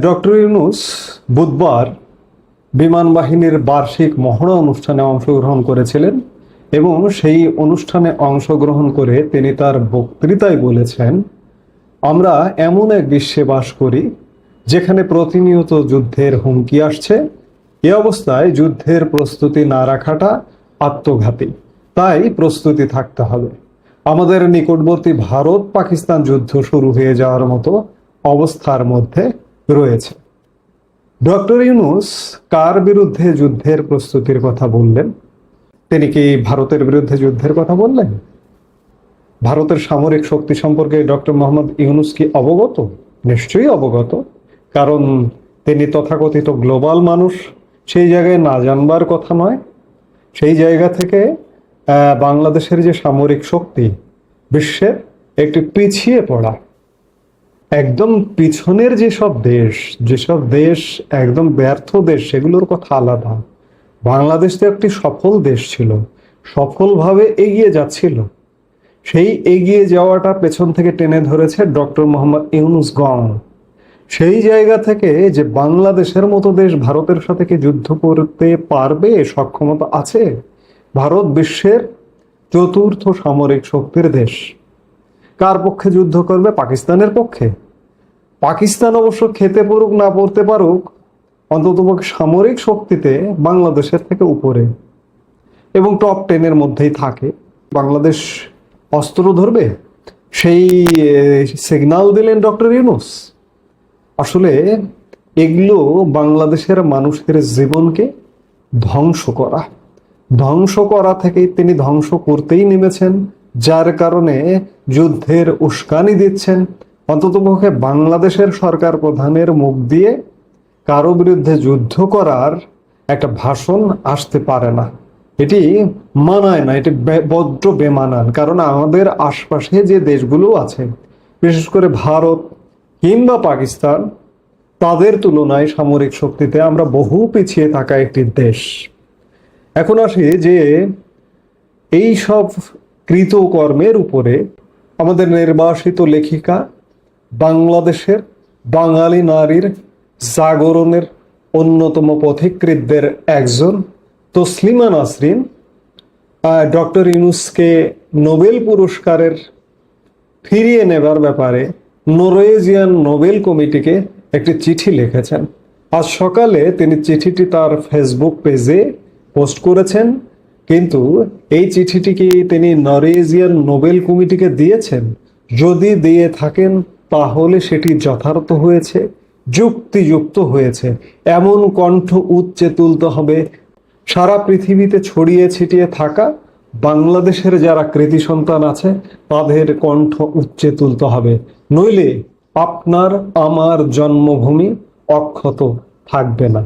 Doctor Yunus বুধবার বিমান বাহিনীর বার্ষিক মহড়া অনুষ্ঠানে অংশগ্রহণ করেছিলেন এবং সেই অনুষ্ঠানে অংশগ্রহণ করে তিনি তার বক্তৃতায় বলেছেন, আমরা এমন এক বিশ্বে বাস করি যেখানে প্রতিনিয়ত যুদ্ধের হুমকি আসছে। এ অবস্থায় যুদ্ধের প্রস্তুতি না রাখাটা আত্মঘাতী। তাই প্রস্তুতি থাকতে হবে। আমাদের নিকটবর্তী ভারত পাকিস্তান যুদ্ধ শুরু হয়ে যাওয়ার মতো অবস্থার মধ্যে রয়েছে। ডক্টর ইউনুস কার বিরুদ্ধে যুদ্ধের প্রস্তুতির কথা বললেন? তিনি কি ভারতের বিরুদ্ধে যুদ্ধের কথা বললেন? ভারতের সামরিক শক্তি সম্পর্কে ডক্টর মোহাম্মদ ইউনুস কি অবগত? নিশ্চয়ই অবগত, কারণ তিনি তথাকথিত গ্লোবাল মানুষ। সেই জায়গায় না জানবার কথা নয়। সেই জায়গা থেকে বাংলাদেশের যে সামরিক শক্তি, বিশ্বের একটি পিছিয়ে পড়া একদম পিছনের যেসব দেশ যেসব দেশ একদম ব্যর্থ দেশ, সেগুলোর কথা আলাদা। বাংলাদেশ তো একটি সফল দেশ ছিল, সফলভাবে এগিয়ে যাচ্ছিল। সেই এগিয়ে যাওয়াটা পেছন থেকে টেনে ধরেছে ডক্টর মোহাম্মদ ইউনুস গং। সেই জায়গা থেকে যে বাংলাদেশের মতো দেশ ভারতের সাথে কি যুদ্ধ করতে পারবে, সক্ষমতা আছে? ভারত বিশ্বের চতুর্থ সামরিক শক্তির দেশ। কার পক্ষে যুদ্ধ করবে? পাকিস্তানের পক্ষে। পাকিস্তান অবশ্য খেতে পড়ুক, না পড়তে পারুক, অন্তত সামরিক শক্তিতে বাংলাদেশের থেকে উপরে। এবং টপ টেনের মধ্যেই থাকে। বাংলাদেশ অস্ত্র ধরবে? সেই সিগনাল দিলেন ডক্টর ইউনুস। আসলে এগুলো বাংলাদেশের মানুষের জীবনকে ধ্বংস করা। ধ্বংস করা থেকেই তিনি ধ্বংস করতেই নেমেছেন, যার কারণে যুদ্ধের উস্কানি দিচ্ছেন। অন্ততপক্ষে বাংলাদেশের সরকার প্রধানের মুখ দিয়ে কারও বিরুদ্ধে যুদ্ধ করার একটা ভাষণ আসতে পারে না। এটি মানায় না, এটি বে- বড্ড বেমানান, কারণ আমাদের আশপাশে যে দেশগুলো আছে, বিশেষ করে ভারত কিংবা পাকিস্তান, তাদের তুলনায় সামরিক শক্তিতে আমরা বহু পিছিয়ে থাকা একটি দেশ। এখন আসি যে এই সব কৃতকর্মের উপরে আমাদের নির্বাসিত লেখিকা বাংলাদেশের বাঙালি নারীর জাগরণের অন্যতম পথিকৃতদের একজন তসলিমা নাসরিন ডক্টর ইউনুসকে নোবেল পুরস্কারের ফিরিয়ে নেবার ব্যাপারে নরওয়েজিয়ান নোবেল কমিটিকে একটি চিঠি লিখেছেন। আজ সকালে তিনি চিঠিটি তার ফেসবুক পেজে পোস্ট করেছেন, কিন্তু এই চিঠিটি কি তিনি নরওয়েজিয়ান নোবেল কমিটিকে দিয়েছেন? যদি দিয়ে থাকেন তাহলে সেটি যথার্থ হয়েছে, যুক্তিযুক্ত হয়েছে। এমন কণ্ঠ উচ্চে তুলতে হবে, সারা পৃথিবীতে ছড়িয়ে ছিটিয়ে থাকা বাংলাদেশের যারা কৃতি সন্তান আছে, তাদের কণ্ঠ উচ্চে তুলতে হবে। নইলে আপনার আমার জন্মভূমি অক্ষত থাকবে না।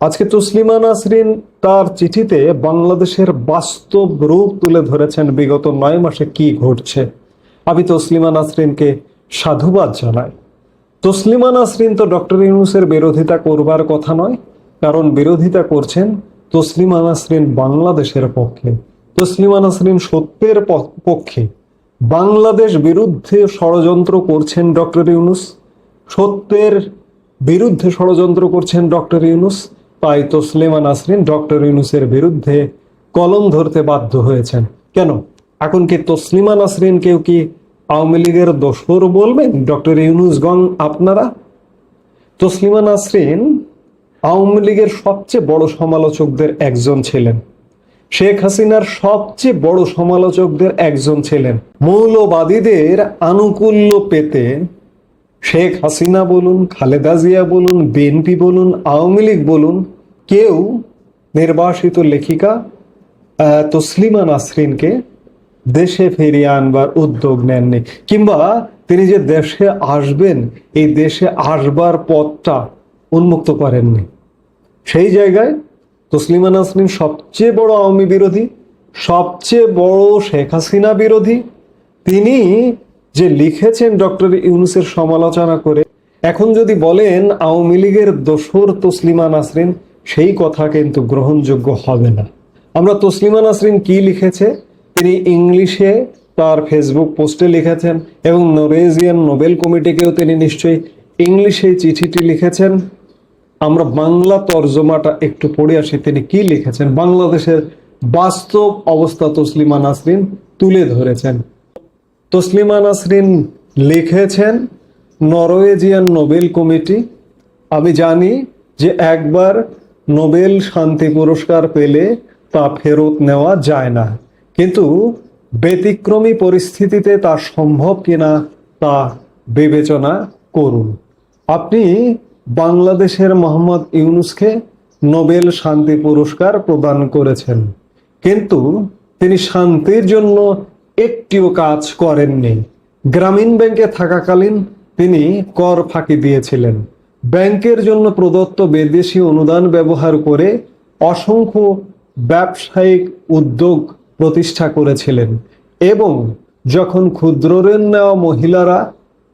আজকে তসলিমা নাসরিন তার চিঠিতে বাংলাদেশের বাস্তব রূপ তুলে ধরেছেন, বিগত নয় মাসে কি ঘটছে। আমি তসলিমা নাসরিনকে সাধুবাদ জানায়। তসলিমা নাসরিন তো ডক্টর ইউনুসের বিরোধিতা করবার কথা নয়, কারণ বিরোধিতা করছেন তসলিমা নাসরিন বাংলাদেশের পক্ষে। তসলিমা নাসরিন সত্যের পক্ষে। বাংলাদেশ বিরুদ্ধে ষড়যন্ত্র করছেন ডক্টর ইউনুস, সত্যের বিরুদ্ধে ষড়যন্ত্র করছেন ডক্টর ইউনুস, তাই তসলিমা নাসরিন ডক্টর ইউনুসের বিরুদ্ধে কলম ধরতে বাধ্য হয়েছেন। কেন? এখন কি তসলিমা নাসরিন কেউ কি আওয়ামী লীগের দোসর বলবেন ডক্টর ইউনুস গং আপনারা? তসলিমা নাসরিন, আওয়ামী লীগের সবচেয়ে বড় সমালোচকদের একজন ছিলেন। শেখ হাসিনার সবচেয়ে বড় সমালোচকদের একজন ছিলেন। মৌলবাদীদের আনুকূল্য পেতে শেখ হাসিনা বলুন, খালেদা জিয়া বলুন, বিএনপি বলুন, আওয়ামী লীগ বলুন, কেউ নির্বাসিত লেখিকা তসলিমা নাসরিনকে দেশে ফিরিয়ে আনবার উদ্যোগ নেননি, কিংবা তিনি যে দেশে আসবেন, এই দেশে আসবার পথটা উন্মুক্ত করেননি। সেই জায়গায় তসলিমা নাসরিন সবচেয়ে বড় আওয়ামী বিরোধী, সবচেয়ে বড় শেখ হাসিনা বিরোধী, তিনি যে লিখেছেন ডক্টর ইউনুসের সমালোচনা করে, এখন যদি বলেন আওয়ামী লীগের দোসর তসলিমা নাসরিন, সেই কথা কিন্তু গ্রহণযোগ্য হবে না। আমরা তসলিমা নাসরিন কি লিখেছে? তিনি ইংলিশে তার ফেসবুক পোস্টে লিখেছেন এবং নরওয়েজিয়ান নোবেল কমিটিকেও তিনি নিশ্চয়ই ইংলিশে চিঠিটি লিখেছেন। আমরা বাংলা তর্জমাটা একটু পড়ে আসি, তিনি কি লিখেছেন? বাংলাদেশের বাস্তব অবস্থা তসলিমা নাসরিন তুলে ধরেছেন। তসলিমা নাসরিন লিখেছেন, নরওয়েজিয়ান নোবেল কমিটি, আমি জানি যে একবার নোবেল শান্তি পুরস্কার পেলে তা ফেরত নেওয়া যায় না। কিন্তু ব্যতিক্রমী পরিস্থিতিতে তা সম্ভব কিনা তা বিবেচনা করুন। আপনি বাংলাদেশের মোহাম্মদ ইউনুসকে নোবেল শান্তি পুরস্কার প্রদান করেছেন, কিন্তু তিনি শান্তির জন্য একটিও কাজ করেননি। গ্রামীণ ব্যাংকে থাকাকালীন তিনি কর ফাঁকি দিয়েছিলেন। ব্যাংকের জন্য প্রদত্ত বিদেশি অনুদান ব্যবহার করে অসংখ্য ব্যবসায়িক উদ্যোগ প্রতিষ্ঠা করেছিলেন এবং যখন ক্ষুদ্র ঋণ নেওয়া মহিলারা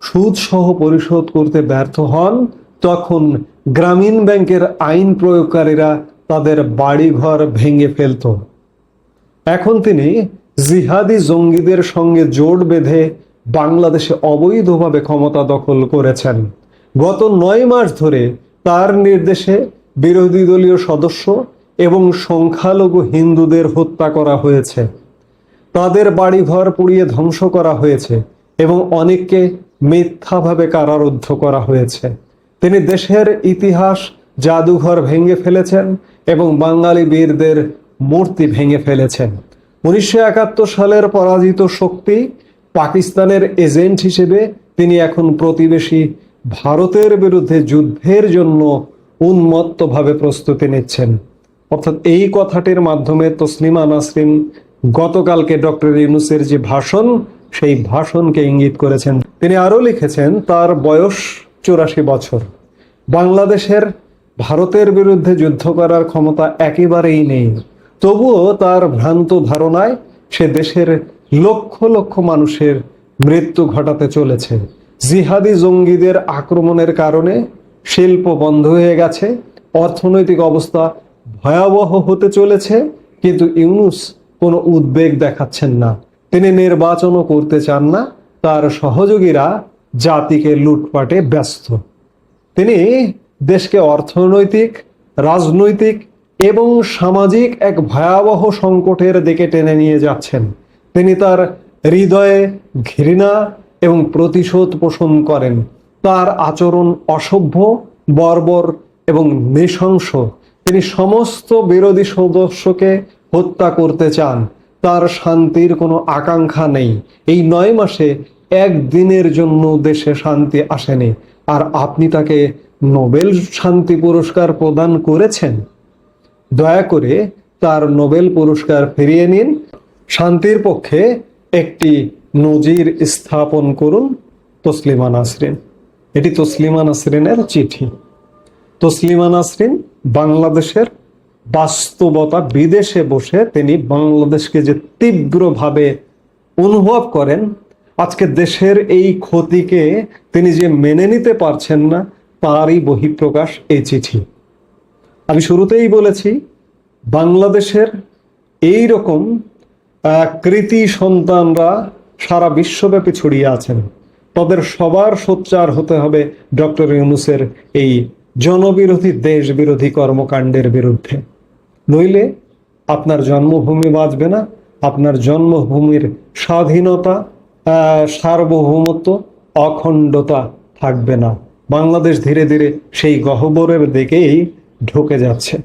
সুদ সহ পরিশোধ করতে ব্যর্থ হন, তখন গ্রামীণ ব্যাংকের আইন প্রয়োগকারীরা তাদের বাড়িঘর ভেঙে ফেলত। এখন তিনি জিহাদি জঙ্গিদের সঙ্গে জোট বেঁধে বাংলাদেশে অবৈধভাবে ক্ষমতা দখল করেছেন। গত নয় মাস ধরে তার নির্দেশে বিরোধী দলীয় সদস্য এবং সংখ্যালঘু হিন্দুদের হত্যা করা হয়েছে। তাদের বাড়িঘর পুড়িয়ে ধ্বংস করা হয়েছে এবং অনেককে মিথ্যাভাবে কারারুদ্ধ করা হয়েছে। তিনি দেশের ইতিহাস, জাদুঘর ভেঙে ফেলেছেন এবং বাঙালি বীরদের মূর্তি ভেঙে ফেলেছেন। উনিশশো একাত্তর সালের পরাজিত শক্তি পাকিস্তানের এজেন্ট হিসেবে তিনি এখন প্রতিবেশী ভারতের বিরুদ্ধে যুদ্ধের জন্য উন্মত্তভাবে প্রস্তুতি নিচ্ছেন। অর্থাৎ এই কথাটির মাধ্যমে তসলিমা নাসরিন গতকালকে ডক্টর ইউনুসের যে ভাষণ, সেই ভাষণকে ইঙ্গিত করেছেন। তিনি আরও লিখেছেন, তার বয়স চুরাশি বছর। বাংলাদেশের ভারতের বিরুদ্ধে যুদ্ধ করার ক্ষমতা একেবারেই নেই। তবুও তার ভ্রান্ত ধারণায় সে দেশের লক্ষ লক্ষ মানুষের মৃত্যু ঘটাতে চলেছে। জিহাদি জঙ্গিদের আক্রমণের কারণে শিল্প বন্ধ হয়ে গেছে, অর্থনৈতিক অবস্থা ভয়াবহ হতে চলেছে, কিন্তু ইউনুস কোনো উদ্বেগ দেখাচ্ছেন না। তিনি নির্বাচনও করতে চান না, তার সহযোগীরা জাতিকে লুটপাটে ব্যস্ত। তিনি দেশকে অর্থনৈতিক, রাজনৈতিক এবং সামাজিক এক ভয়াবহ সংকটের দিকে টেনে নিয়ে যাচ্ছেন। তিনি তার হৃদয়ে ঘৃণা এবং প্রতিশোধ পোষণ করেন। তার আচরণ অসভ্য, বর্বর এবং নৃশংস। তিনি সমস্ত বিরোধী সদস্যকে হত্যা করতে চান। তার শান্তির কোনো আকাঙ্ক্ষা নেই। এই নয় মাসে একদিনের জন্য দেশে শান্তি আসেনি। আর আপনি তাকে নোবেল শান্তি পুরস্কার প্রদান করেছেন? দয়া করে তার নোবেল পুরস্কার ফিরিয়ে নিন। শান্তির পক্ষে একটি নজির স্থাপন করুন তসলিমা নাসরিন। এটি তসলিমা নাসরিনের চিঠি। তসলিমা নাসরিন বাংলাদেশের বাস্তবতা বিদেশে বসে তিনি বাংলাদেশকে যে তীব্রভাবে অনুভব করেন, আজকে দেশের এই ক্ষতিকে তিনি যে মেনে নিতে পারছেন না, তারই বহিঃপ্রকাশ এই চিঠি। আমি শুরুতেই বলেছি, বাংলাদেশের এই রকম কৃতি সন্তানরা সারা বিশ্বব্যাপী ছড়িয়ে আছেন। তাদের সবার সোচ্চার হতে হবে ডক্টর ইউনুসের এই জনবিরোধী দেশ বিরোধী কর্মকাণ্ডের বিরুদ্ধে। নইলে আপনার জন্মভূমি বাঁচবে না, আপনার জন্মভূমির স্বাধীনতা সার্বভৌমত্ব, অখণ্ডতা থাকবে না। বাংলাদেশ ধীরে ধীরে সেই গহ্বরের দিকেই ঢুকে যাচ্ছে।